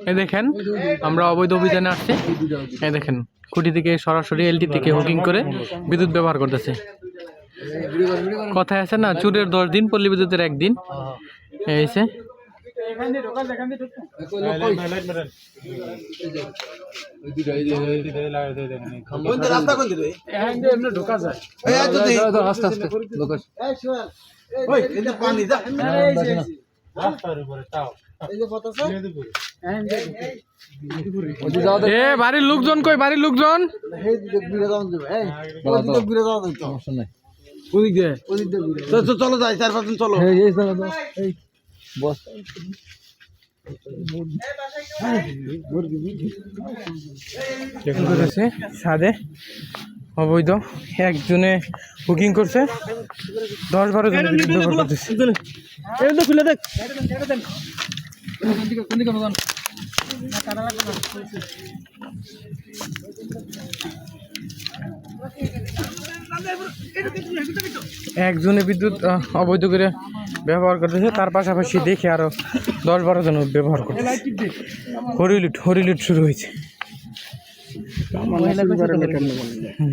এই দেখেন আমরা অবৈধ অভিযানে আসছি এই দেখেন খুঁটি থেকে সরাসরি এলটি থেকে হুকিং করে বিদ্যুৎ ব্যবহার করতেছে কথায় আছে না চুরের দশ দিন পল্লী বিদ্যুতের একদিন এই হচ্ছে রাস্তা কোন এ বাড়ির লোকজন কই বাড়ির লোকজন চলো যাই চার পাঁচ দিন চলো এই এই দাদা এই বস কি করেছে সাদে অবৈধ একজনে বুকিং করছে দশ বারো জন খুলে দেখ একজনে বিদ্যুৎ অবৈধ করে ব্যবহার করতেছে, তার পাশাপাশি দেখে আরও দশ বারো জন ব্যবহার করতেছে। হরিলুট হরিলুট শুরু হয়েছে। হুম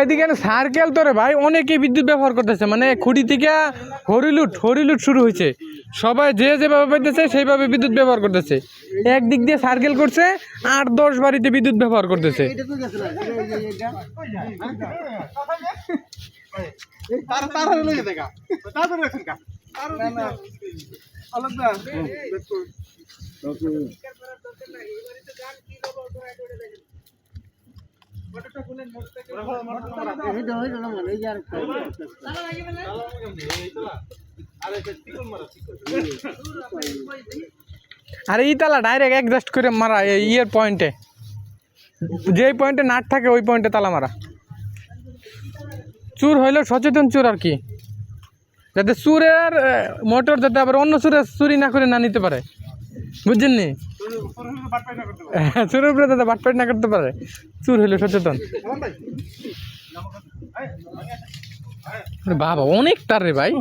এদিকে সার্কেল তো রে ভাই অনেকে বিদ্যুৎ ব্যবহার করতেছে। মানে খুঁটি থেকে হরিলুট হরিলুট শুরু হয়েছে। সবাই যে যেভাবে পাইতেছে সেইভাবে বিদ্যুৎ ব্যবহার করতেছে। একদিক দিয়ে সার্কেল করছে আট দশ বাড়িতে বিদ্যুৎ ব্যবহার করতেছে। আলাদা আর তালা ডাইরেক্ট অ্যাডজাস্ট করে মারা ইয়ের পয়েন্টে যে পয়েন্টে নাট থাকে, ওই পয়েন্টে তালা মারা। চুর হইলেও সচেতন চুর আর কি। যাতে চুরের মোটর যাতে আবার অন্য চুরে চুরি না করে না নিতে পারে। বুঝছেন নি? চুরের উপরে দাদা বাটপাট না করতে পারে। চুর হইলে সচেতন। বাবা, অনেক তার রে ভাই।